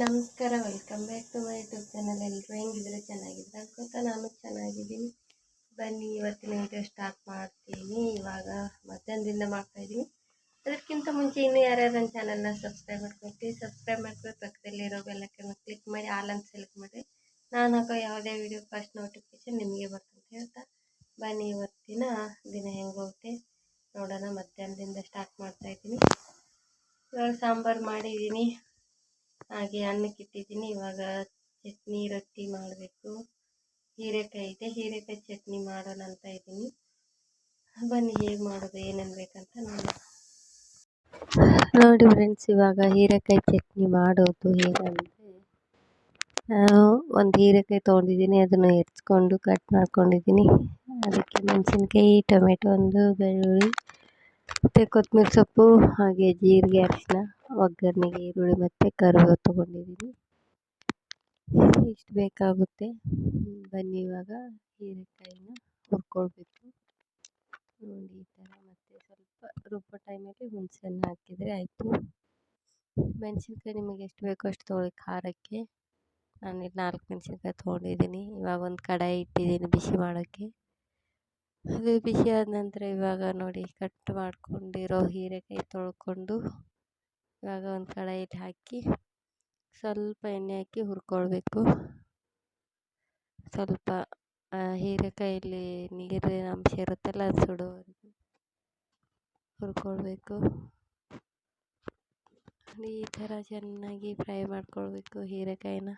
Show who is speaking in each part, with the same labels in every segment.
Speaker 1: ನಮಸ್ಕಾರ welcome back to my YouTube channel ಎಲ್ಲರೂ ಹೆಂಗಿದ್ರೆ? ಚೆನ್ನಾಗಿದ್ರೆ ಅನ್ಕೋತ ನಾನು ಚೆನ್ನಾಗಿದ್ದೀನಿ. ಬನ್ನಿ, ಇವತ್ತಿನ ವಿಡಿಯೋ ಸ್ಟಾರ್ಟ್ ಮಾಡ್ತೀನಿ. ಇವಾಗ ಮಧ್ಯಾಹ್ನದಿಂದ ಮಾಡ್ತಾ ಇದ್ದೀನಿ. ಅದಕ್ಕಿಂತ ಮುಂಚೆ ಇನ್ನೂ ಯಾರ್ಯಾರು ನನ್ನ ಚಾನಲ್ನ ಸಬ್ಸ್ಕ್ರೈಬ್ ಮಾಡ್ಕೊಳ್ತೀವಿ ಸಬ್ಸ್ಕ್ರೈಬ್ ಮಾಡ್ಕೊಂಡು ಪಕ್ಕದಲ್ಲಿರೋ ಬೆಲ್ಲಕ್ಕನ್ನು ಕ್ಲಿಕ್ ಮಾಡಿ ಆಲ್ ಅಂತ ಸೆಲೆಕ್ಟ್ ಮಾಡಿ. ನಾನು ಹಾಕೋ ಯಾವುದೇ ವಿಡಿಯೋ ಫಸ್ಟ್ ನೋಟಿಫಿಕೇಶನ್ ನಿಮಗೆ ಬರ್ತಂತ ಹೇಳ್ತಾ, ಬನ್ನಿ ಇವತ್ತಿನ ದಿನ ಹೆಂಗೆ ಹೋಗುತ್ತೆ ನೋಡೋಣ. ಮಧ್ಯಾಹ್ನದಿಂದ ಸ್ಟಾರ್ಟ್ ಮಾಡ್ತಾ ಇದ್ದೀನಿ. ಇವಾಗ ಸಾಂಬಾರು ಮಾಡಿದ್ದೀನಿ. ಹಾಗೆ ಅನ್ನಕ್ಕೆ ಇಟ್ಟಿದ್ದೀನಿ. ಇವಾಗ ಚಟ್ನಿ ರೊಟ್ಟಿ ಮಾಡಬೇಕು. ಹೀರೆಕಾಯಿ ಇದೆ. ಹೀರೆಕಾಯಿ ಚಟ್ನಿ ಮಾಡೋಣ ಅಂತ ಇದ್ದೀನಿ. ಬನ್ನಿ, ಹೇಗೆ ಮಾಡೋದು, ಏನೇನು ಬೇಕಂತ ನೋಡಿ ನೋಡಿ ಫ್ರೆಂಡ್ಸ್ ಇವಾಗ ಹೀರೆಕಾಯಿ ಚಟ್ನಿ ಮಾಡೋದು ಹೇಗಂದರೆ ನಾನು ಒಂದು ಹೀರೆಕಾಯಿ ತೊಗೊಂಡಿದ್ದೀನಿ. ಅದನ್ನು ಹೆಚ್ಕೊಂಡು ಕಟ್ ಮಾಡ್ಕೊಂಡಿದ್ದೀನಿ. ಅದಕ್ಕೆ ಮೆಣಸಿನ್ಕಾಯಿ, ಟೊಮೆಟೊ, ಒಂದು ಬೆಳ್ಳುಳ್ಳಿ, ಮತ್ತು ಕೊತ್ತಂಬರಿ ಸೊಪ್ಪು, ಹಾಗೆ ಜೀರಿಗೆ ಅರಿಶಿನ ಒಗ್ಗರಣೆಗೆ, ಈರುಳ್ಳಿ ಮತ್ತು ಕರ್ಬೇವು ತೊಗೊಂಡಿದ್ದೀನಿ. ಇಷ್ಟು ಬೇಕಾಗುತ್ತೆ. ಬನ್ನಿ ಇವಾಗ ಹೀರೆಕಾಯಿನ ಹುರ್ಕೊಳ್ಬೇಕು. ನೋಡಿ ಈ ಥರ ಮತ್ತು ಸ್ವಲ್ಪ ರುಬ್ಬೋ ಟೈಮಲ್ಲಿ ಹುಣಸೆಹಣ್ಣು ಹಾಕಿದರೆ ಆಯಿತು. ಮೆಣಸಿನ್ಕಾಯಿ ನಿಮಗೆ ಎಷ್ಟು ಬೇಕೋ ಅಷ್ಟು ತೊಗೊಳ್ಳಿ ಖಾರಕ್ಕೆ. ಇಲ್ಲಿ ನಾಲ್ಕು ಮೆಣಸಿನ್ಕಾಯಿ ತೊಗೊಂಡಿದ್ದೀನಿ. ಇವಾಗ ಒಂದು ಕಡಾಯಿ ಇಟ್ಟಿದ್ದೀನಿ ಬಿಸಿ ಮಾಡೋಕ್ಕೆ. ಅದು ಬಿಸಿ ಆದ ನಂತರ ಇವಾಗ ನೋಡಿ ಕಟ್ ಮಾಡ್ಕೊಂಡಿರೋ ಹೀರೆಕಾಯಿ ತೊಳ್ಕೊಂಡು ಇವಾಗ ಒಂದು ಕಡಾಯಿಲಿ ಹಾಕಿ ಸ್ವಲ್ಪ ಎಣ್ಣೆ ಹಾಕಿ ಹುರ್ಕೊಳ್ಬೇಕು. ಸ್ವಲ್ಪ ಹೀರೆಕಾಯಲ್ಲಿ ನೀರಿನ ಅಂಶ ಇರುತ್ತಲ್ಲ ಅದು ಸುಡೋವರೆಗೂ ಹುರ್ಕೊಳ್ಬೇಕು. ಈ ಥರ ಚೆನ್ನಾಗಿ ಫ್ರೈ ಮಾಡ್ಕೊಳ್ಬೇಕು ಹೀರೆಕಾಯಿನ.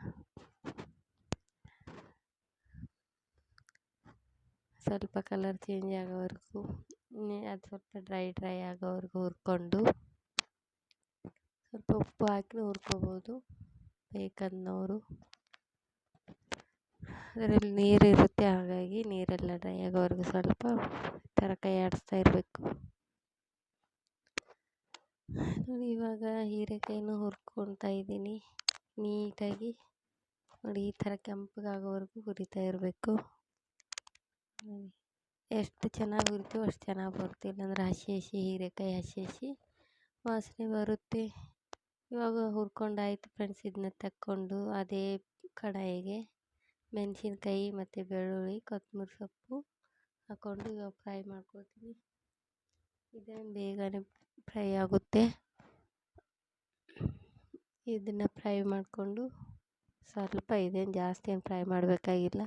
Speaker 1: ಸ್ವಲ್ಪ ಕಲರ್ ಚೇಂಜ್ ಆಗೋವರೆಗೂ ಅದು ಸ್ವಲ್ಪ ಡ್ರೈ ಡ್ರೈ ಆಗೋವರೆಗೂ ಹುರ್ಕೊಂಡು ಸ್ವಲ್ಪ ಉಪ್ಪು ಹಾಕಿ ಹುರ್ಕೋಬೋದು ಬೇಕನ್ನೋರು ಅದರಲ್ಲಿ ನೀರು ಇರುತ್ತೆ, ಹಾಗಾಗಿ ನೀರೆಲ್ಲ ಡ್ರೈ ಆಗೋವರೆಗೂ ಸ್ವಲ್ಪ ಈ ಥರ ಕೈ ಆಡಿಸ್ತಾ ಇರಬೇಕು. ನೋಡಿ, ಇವಾಗ ಹೀರೆಕಾಯಿನೂ ಹುರ್ಕೊತಾ ಇದ್ದೀನಿ. ನೀಟಾಗಿ ನೋಡಿ, ಈ ಥರ ಕೆಂಪಗಾಗೋವರೆಗೂ ಹುರಿತಾ ಇರಬೇಕು. ಎಷ್ಟು ಚೆನ್ನಾಗಿ ಹುರಿತೀವೋ ಅಷ್ಟು ಚೆನ್ನಾಗಿ ಬರುತ್ತೆ ಇಲ್ಲಾಂದರೆ ಹಸಿ ಹಸಿ ಹೀರೆಕಾಯಿ, ಹಸಿ ಹಸಿ ವಾಸನೆ ಬರುತ್ತೆ. ಇವಾಗ ಹುರ್ಕೊಂಡಾಯಿತು ಫ್ರೆಂಡ್ಸ್ ಇದನ್ನ ತಕ್ಕೊಂಡು ಅದೇ ಕಡಾಯಿಗೆ ಮೆಣಸಿನ್ಕಾಯಿ ಮತ್ತು ಬೆಳ್ಳುಳ್ಳಿ ಕೊತ್ತಂಬರಿ ಸೊಪ್ಪು ಹಾಕ್ಕೊಂಡು ಇವಾಗ ಫ್ರೈ ಮಾಡ್ಕೊಳ್ತೀನಿ. ಇದೇನು ಬೇಗನೆ ಫ್ರೈ ಆಗುತ್ತೆ. ಇದನ್ನು ಫ್ರೈ ಮಾಡಿಕೊಂಡು ಸ್ವಲ್ಪ ಇದೇನು ಜಾಸ್ತಿ ಏನು ಫ್ರೈ ಮಾಡಬೇಕಾಗಿಲ್ಲ.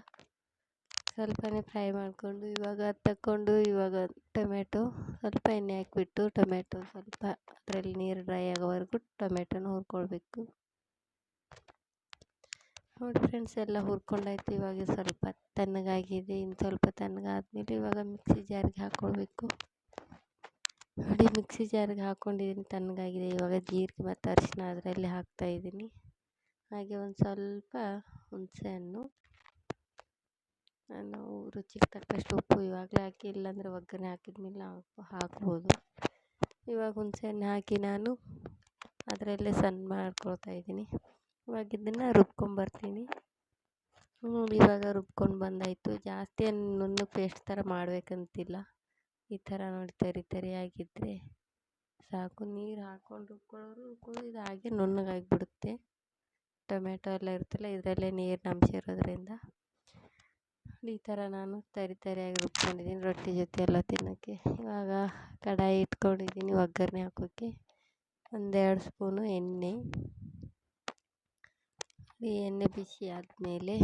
Speaker 1: ಸ್ವಲ್ಪನೇ ಫ್ರೈ ಮಾಡಿಕೊಂಡು, ಇವಾಗ ತಕ್ಕೊಂಡು, ಇವಾಗ ಟೊಮೆಟೊ ಸ್ವಲ್ಪ ಎಣ್ಣೆ ಹಾಕ್ಬಿಟ್ಟು, ಟೊಮೆಟೊ ಸ್ವಲ್ಪ ಅದರಲ್ಲಿ ನೀರು ಡ್ರೈ ಆಗೋವರೆಗೂ ಟೊಮೆಟೊನ ಹುರ್ಕೊಳ್ಬೇಕು. ನೋಡಿ ಫ್ರೆಂಡ್ಸ್ ಎಲ್ಲ ಹುರ್ಕೊಂಡಾಯ್ತು. ಇವಾಗ ಸ್ವಲ್ಪ ತಣ್ಣಗಾಗಿದೆ. ಇನ್ನು ಸ್ವಲ್ಪ ತಣ್ಣಗಾದ್ಮೇಲೆ ಇವಾಗ ಮಿಕ್ಸಿ ಜಾರಿಗೆ ಹಾಕ್ಕೊಳ್ಬೇಕು ನೋಡಿ, ಮಿಕ್ಸಿ ಜಾರಿಗೆ ಹಾಕ್ಕೊಂಡಿದ್ದೀನಿ ತಣ್ಣಗಾಗಿದೆ. ಇವಾಗ ಜೀರಿಗೆ ಮತ್ತು ಅರಿಶಿನ ಅದರಲ್ಲಿ ಹಾಕ್ತಾಯಿದ್ದೀನಿ ಹಾಗೆ ಒಂದು ಸ್ವಲ್ಪ ಹುಣಸೆಹಣ್ಣು ನಾವು ರುಚಿಗೆ ತಕ್ಕಷ್ಟು ಉಪ್ಪು ಇವಾಗಲೇ ಹಾಕಿ, ಇಲ್ಲಾಂದರೆ ಒಗ್ಗರಣೆ ಹಾಕಿದ್ಮೇಲೆ ಹಾಕ್ಬೋದು. ಇವಾಗ ಹುಣಸೆಹಣ್ಣು ಹಾಕಿ ನಾನು ಅದರಲ್ಲೇ ಸಣ್ಣ ಮಾಡ್ಕೊಳ್ತಾ ಇದ್ದೀನಿ. ಇವಾಗ ಇದನ್ನು ರುಬ್ಕೊಂಬರ್ತೀನಿ ಇವಾಗ ರುಬ್ಕೊಂಡು ಬಂದಾಯಿತು. ಜಾಸ್ತಿ ನುಣ್ಣಗೆ ಪೇಸ್ಟ್ ಥರ ಮಾಡಬೇಕಂತಿಲ್ಲ. ಈ ಥರ ನೋಡಿ ತರಿ ತರಿಯಾಗಿದ್ದರೆ ಸಾಕು. ನೀರು ಹಾಕ್ಕೊಂಡು ರುಬ್ಕೊಳ್ಳೋರು ರುಬ್ಕೊಂಡು ಇದು ಹಾಗೆ ನುಣ್ಣಗಾಗಿಬಿಡುತ್ತೆ. ಟೊಮೆಟೊ ಎಲ್ಲ ಇರುತ್ತಲ್ಲ, ಇದರಲ್ಲೇ ನೀರಿನ ಅಂಶ ಇರೋದ್ರಿಂದ. ಈ ಥರ ನಾನು ತರಿ ತರಿಯಾಗಿ ರುಬ್ಕೊಂಡಿದ್ದೀನಿ, ರೊಟ್ಟಿ ಜೊತೆ ಎಲ್ಲ ತಿನ್ನೋಕ್ಕೆ. ಇವಾಗ ಕಡಾಯಿ ಇಟ್ಕೊಂಡಿದ್ದೀನಿ ಒಗ್ಗರಣೆ ಹಾಕೋಕ್ಕೆ. ಒಂದೆರಡು ಸ್ಪೂನು ಎಣ್ಣೆ. ಈ ಎಣ್ಣೆ ಬಿಸಿ ಆದಮೇಲೆ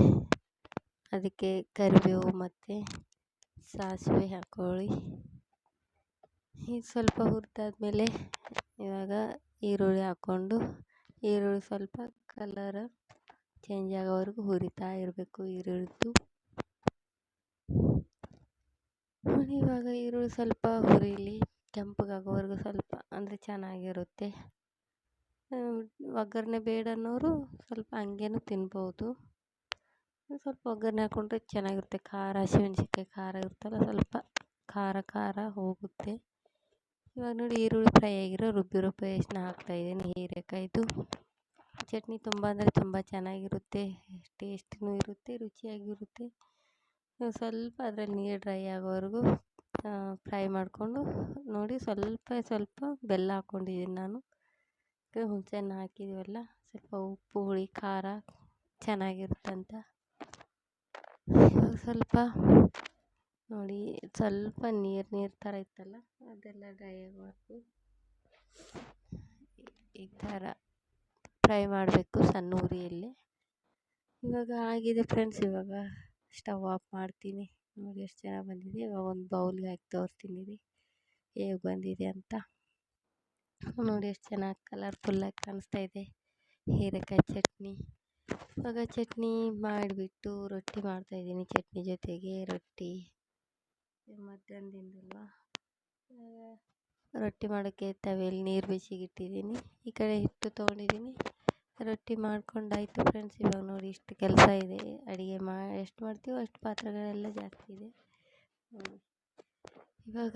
Speaker 1: ಅದಕ್ಕೆ ಕರಿಬೇವು ಮತ್ತು ಸಾಸಿವೆ ಹಾಕೊಳ್ಳಿ. ಈಗ ಸ್ವಲ್ಪ ಹುರಿದಾದ್ಮೇಲೆ ಇವಾಗ ಈರುಳ್ಳಿ ಹಾಕ್ಕೊಂಡು, ಈರುಳ್ಳಿ ಸ್ವಲ್ಪ ಕಲರ್ ಚೇಂಜ್ ಆಗೋವರೆಗೂ ಹುರಿತಾ ಇರಬೇಕು ಈರುಳ್ಳಿದು. ಇವಾಗ ಈರುಳ್ಳಿ ಸ್ವಲ್ಪ ಹುರಿಲಿ, ಕೆಂಪಗಾಗೋವರೆಗೂ ಸ್ವಲ್ಪ ಅಂದರೆ ಚೆನ್ನಾಗಿರುತ್ತೆ. ಒಗ್ಗರಣೆ ಬೇಡ ಅನ್ನೋರು ಸ್ವಲ್ಪ ಹಂಗೇನು ತಿನ್ಬೋದು. ಸ್ವಲ್ಪ ಒಗ್ಗರಣೆ ಹಾಕ್ಕೊಂಡ್ರೆ ಚೆನ್ನಾಗಿರುತ್ತೆ. ಖಾರ, ಹಸಿಮೆಣ್ಸಿನ್ಕಾಯಿ ಖಾರ ಇರುತ್ತಲ್ಲ, ಸ್ವಲ್ಪ ಖಾರ ಖಾರ ಹೋಗುತ್ತೆ. ಇವಾಗ ನೋಡಿ ಈರುಳ್ಳಿ ಫ್ರೈ ಆಗಿರೋ ರುಬ್ಬಿರೋ ಪೇಸ್ಟ್ನ ಹಾಕ್ತಾಯಿದ್ದೀನಿ ಹೀರೆಕಾಯ್ದು. ಚಟ್ನಿ ತುಂಬ ಅಂದರೆ ತುಂಬ ಚೆನ್ನಾಗಿರುತ್ತೆ, ಟೇಸ್ಟಿನೂ ಇರುತ್ತೆ, ರುಚಿಯಾಗಿರುತ್ತೆ. ಸ್ವಲ್ಪ ಅದ್ರಲ್ಲಿ ನೀರು ಡ್ರೈ ಆಗೋವರೆಗೂ ಫ್ರೈ ಮಾಡಿಕೊಂಡು ನೋಡಿ ಸ್ವಲ್ಪ ಸ್ವಲ್ಪ ಬೆಲ್ಲ ಹಾಕ್ಕೊಂಡಿದ್ದೀನಿ ನಾನು. ಹುಣ್ಸೆಹಣ್ಣು ಹಾಕಿದ್ದೀವಲ್ಲ ಸ್ವಲ್ಪ ಉಪ್ಪು, ಹುಳಿ, ಖಾರ ಚೆನ್ನಾಗಿರುತ್ತಂತ ಇವಾಗ ಸ್ವಲ್ಪ ನೋಡಿ ಸ್ವಲ್ಪ ನೀರು ನೀರು ಥರ ಇತ್ತಲ್ಲ, ಅದೆಲ್ಲ ಡ್ರೈ ಆಗಬೇಕು ಈ ಥರ ಫ್ರೈ ಮಾಡಬೇಕು ಸಣ್ಣ ಉರಿಯಲ್ಲಿ. ಇವಾಗ ಆಗಿದೆ ಫ್ರೆಂಡ್ಸ್ ಇವಾಗ. ಸ್ಟವ್ ಆಫ್ ಮಾಡ್ತೀನಿ. ನೋಡಿ ಎಷ್ಟು ಚೆನ್ನಾಗಿ ಬಂದಿದೆ ಇವಾಗ ಒಂದು ಬೌಲ್ಗೆ ಹಾಕಿ ತೋರಿಸ್ತೀನಿ ರೀ ಹೇಗೆ ಬಂದಿದೆ ಅಂತ. ನೋಡಿ ಎಷ್ಟು ಚೆನ್ನಾಗಿ ಕಲರ್ಫುಲ್ಲಾಗಿ ಕಾಣಿಸ್ತಾ ಇದೆ. ಹೀರೆಕಾಯಿ ಚಟ್ನಿ. ಇವಾಗ ಚಟ್ನಿ ಮಾಡಿಬಿಟ್ಟು ರೊಟ್ಟಿ ಮಾಡ್ತಾಯಿದ್ದೀನಿ ಚಟ್ನಿ ಜೊತೆಗೆ. ರೊಟ್ಟಿ ಮಧ್ಯಾಹ್ನದಿಂದಲ್ವಾ? ರೊಟ್ಟಿ ಮಾಡೋಕ್ಕೆ ತವೆಯಲ್ಲಿ ನೀರು ಬಿಸಿಗಿಟ್ಟಿದ್ದೀನಿ ಈ ಕಡೆ ಹಿಟ್ಟು ತೊಗೊಂಡಿದ್ದೀನಿ. ರೊಟ್ಟಿ ಮಾಡ್ಕೊಂಡಾಯಿತು ಫ್ರೆಂಡ್ಸ್ ಇವಾಗ ನೋಡಿ ಇಷ್ಟು ಕೆಲಸ ಇದೆ. ಅಡುಗೆ ಮಾ, ಎಷ್ಟು ಮಾಡ್ತೀವೋ ಅಷ್ಟು ಪಾತ್ರೆಗಳೆಲ್ಲ ಜಾಸ್ತಿ ಇದೆ. ಇವಾಗ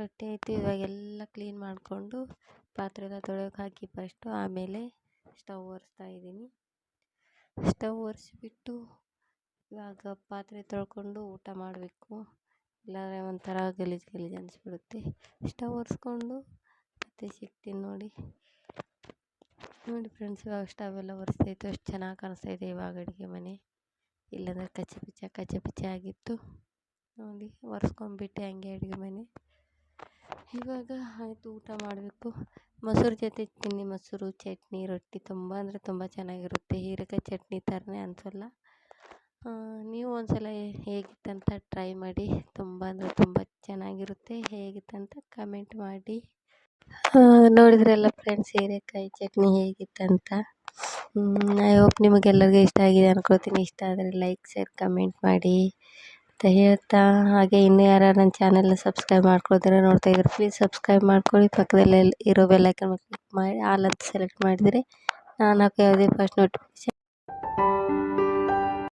Speaker 1: ರೊಟ್ಟಿ ಆಯಿತು ಇವಾಗೆಲ್ಲ ಕ್ಲೀನ್ ಮಾಡಿಕೊಂಡು ಪಾತ್ರೆ ಎಲ್ಲ ತೊಳೆಯೋಕೆ ಹಾಕಿ ಫಸ್ಟು ಆಮೇಲೆ ಸ್ಟವ್ ಒರೆಸ್ತಾ ಇದ್ದೀನಿ. ಸ್ಟವ್ ಒರೆಸಿಬಿಟ್ಟು ಇವಾಗ ಪಾತ್ರೆ ತೊಳ್ಕೊಂಡು ಊಟ ಮಾಡಬೇಕು. ಇಲ್ಲಾಂದರೆ ಒಂಥರ ಗಲೀಜು ಗಲೀಜು ಅನಿಸ್ಬಿಡುತ್ತೆ. ಸ್ಟವ್ ಒರೆಸ್ಕೊಂಡು ಮತ್ತೆ ಸಿಗ್ತೀನಿ ನೋಡಿ. ನೋಡಿ ಫ್ರೆಂಡ್ಸ್ ಇವಾಗ ಸ್ಟವೆಲ್ಲ ಒರೆಸ್ತಾಯಿತ್ತು ಎಷ್ಟು ಚೆನ್ನಾಗಿ ಕಾಣಿಸ್ತಾ ಇದೆ ಇವಾಗ ಅಡುಗೆ ಮನೆ. ಇಲ್ಲಾಂದರೆ ಕಚ್ಚೆ ಪಿಚ್ಚ, ಕಚ್ಚೆ ಪಿಚ್ಚೆ ಆಗಿತ್ತು. ನೋಡಿ ಒರೆಸ್ಕೊಂಡ್ಬಿಟ್ಟೆ ಹಂಗೆ ಅಡುಗೆ ಮನೆ. ಇವಾಗ ಆಯಿತು ಊಟ ಮಾಡಬೇಕು. ಮೊಸರು ಜೊತೆ ತಿನ್ನಿ, ಮೊಸರು ಚಟ್ನಿ, ರೊಟ್ಟಿ ತುಂಬ ಅಂದರೆ ತುಂಬ ಚೆನ್ನಾಗಿರುತ್ತೆ. ಹೀರೆಕಾಯಿ ಚಟ್ನಿ ಥರನೇ ಅನಿಸಲ್ಲ ನೀವು ಒಂದ್ಸಲ ಹೇಗಿತ್ತಂತ ಟ್ರೈ ಮಾಡಿ. ತುಂಬ ಅಂದರೆ ತುಂಬ ಚೆನ್ನಾಗಿರುತ್ತೆ. ಹೇಗಿತ್ತಂತ ಕಮೆಂಟ್ ಮಾಡಿ. ನೋಡಿದ್ರಲ್ಲ ಫ್ರೆಂಡ್ಸ್ ಹೀರೆಕಾಯಿ ಚಟ್ನಿ ಹೇಗಿತ್ತಂತ. ಐ ಹೋಪ್ ನಿಮಗೆಲ್ಲರಿಗೂ ಇಷ್ಟ ಆಗಿದೆ ಅನ್ಕೊಳ್ತೀನಿ. ಇಷ್ಟ ಆದರೆ ಲೈಕ್ ಶೇರ್ ಕಮೆಂಟ್ ಮಾಡಿ ಅಂತ ಹೇಳ್ತಾ. ಹಾಗೆ ಇನ್ನು ಯಾರು ನನ್ನ ಚಾನಲ್ನ ಸಬ್ಸ್ಕ್ರೈಬ್ ಮಾಡ್ಕೊಳ್ತಾರೆ ನೋಡ್ತಾ ಇದ್ರೆ ಪ್ಲೀಸ್ ಸಬ್ಸ್ಕ್ರೈಬ್ ಮಾಡ್ಕೊಳ್ಳಿ. ಪಕ್ಕದಲ್ಲೇ ಇರೋ ಬೆಲ್ಲೈಕನ್ ಕ್ಲಿಕ್ ಮಾಡಿ ಆಲ್ ಅಂತ ಸೆಲೆಕ್ಟ್ ಮಾಡಿದರೆ ನಾನು ಹಾಕೋ ಯಾವುದೇ ಫಸ್ಟ್ ನೋಟಿಫಿಕೇಶನ್